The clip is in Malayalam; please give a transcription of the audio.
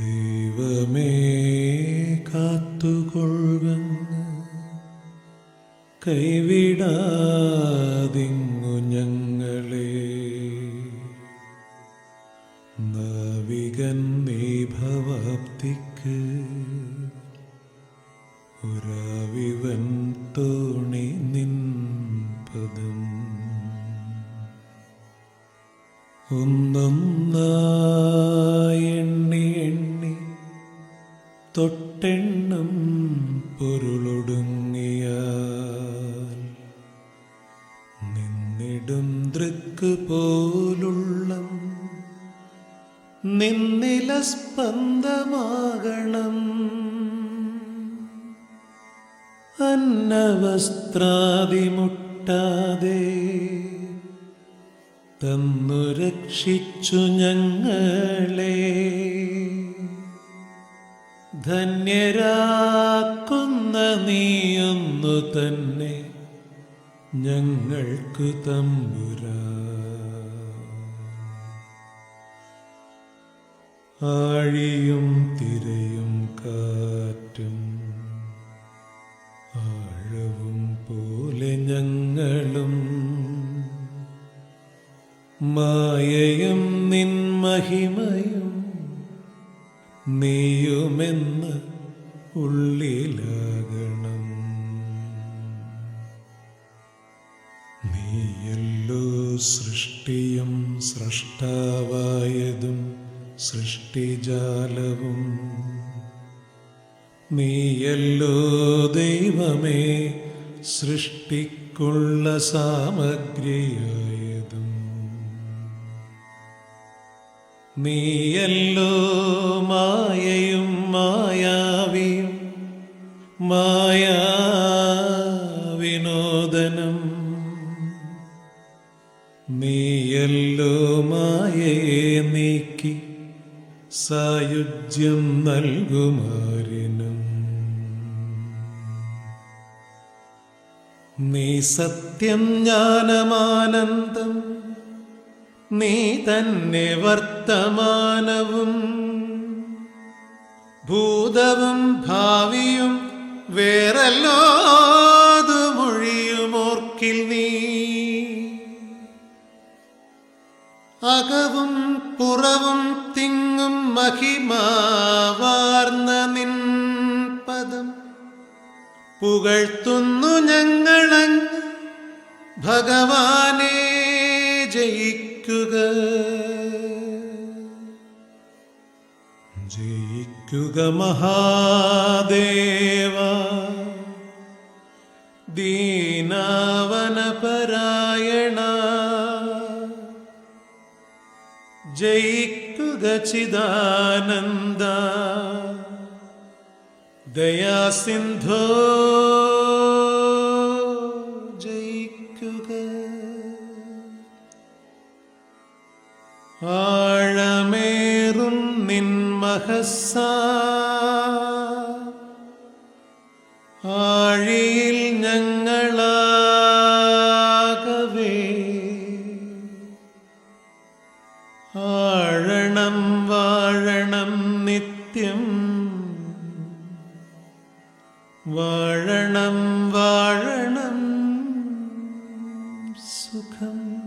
ദൈവമേ കാത്തുകൊള്ളുന്നു കൈവിടാതിങ്ങു ഞങ്ങളെ. നാവികൻ നീ ഭവപ്തിക്ക് ഒരാവിവൻ തോണി നിൻ പദം തൊട്ടെണ്ണം പൊരുളൊടുങ്ങിയ നിന്നിടും ദൃക്ക് പോലുള്ള. നിന്നില സ്പന്ദമാകണം. അന്നവസ്ത്രാതിമുട്ടാതെ തന്നു രക്ഷിച്ചു ഞങ്ങളെ. ധന്യരാക്കുന്ന നീയൊന്നു തന്നെ ഞങ്ങൾക്ക് തമ്പുര. ആഴിയും തിരയും കാറ്റും ആഴവും പോലെ ഞങ്ങളും മായയും നിൻ മഹിമയും നീയുമെന്ന് ഉള്ളിലാകണം. നീയല്ലോ സൃഷ്ടിയും സൃഷ്ടാവായതും സൃഷ്ടിജാലവും. നീയല്ലോ ദൈവമേ സൃഷ്ടിക്കുള്ള സാമഗ്രിയായതും നീയല്ലോ മായയും മായാവിയും മായാ വിനോദനം നീയല്ലോ മായയെ നീക്കി സായുജ്യം നൽകുമാരിനും. നീ സത്യം ജ്ഞാനമാനന്ദം നീ തന്നെ വർത്തമാനവും ഭൂതവും ഭാവിയും വേറല്ലോതുമൊഴിയുമോർക്കിൽ നീ. അകവും പുറവും തിങ്ങും മഹിമാവാർന്ന നിൻ പദം പുകഴ്ത്തുന്നു ഞങ്ങളങ്ങ് ഭഗവാനെ ജയിക്കുക. ജയിക്കുക മഹാദേവ. ദീനാവനപരായണ. ജയിക്കുക ചിദാനന്ദ. ദയാസിന്ധോ ജയിക്കുക. ചേറും നിൻ മഹസ ആഴിയിൽ ഞങ്ങളാകവേ. ആഴണം വാഴണം നിത്യം. വാഴണം വാഴണം സുഖം.